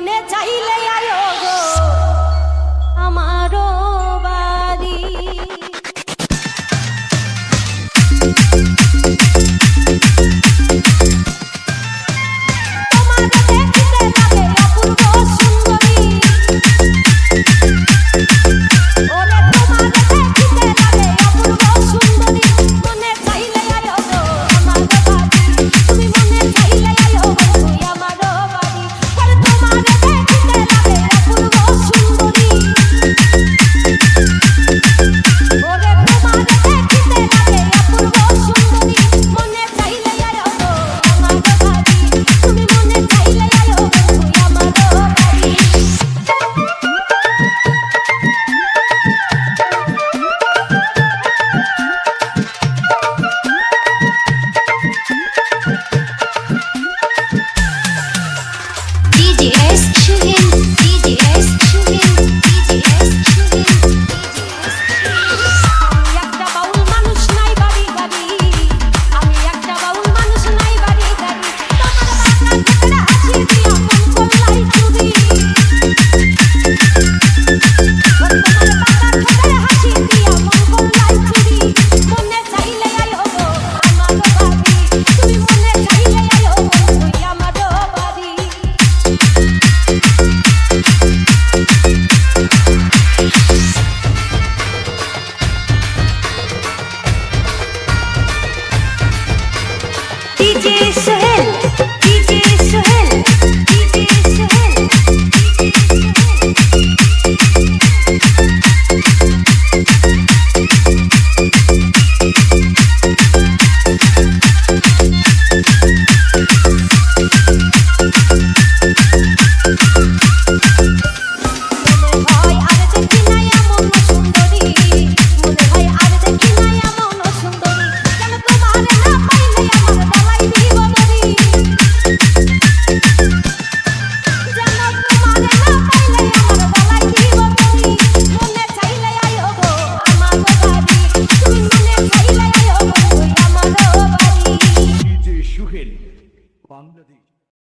মনে চাইলে আয়ো গো। আমারও বাংলাদেশ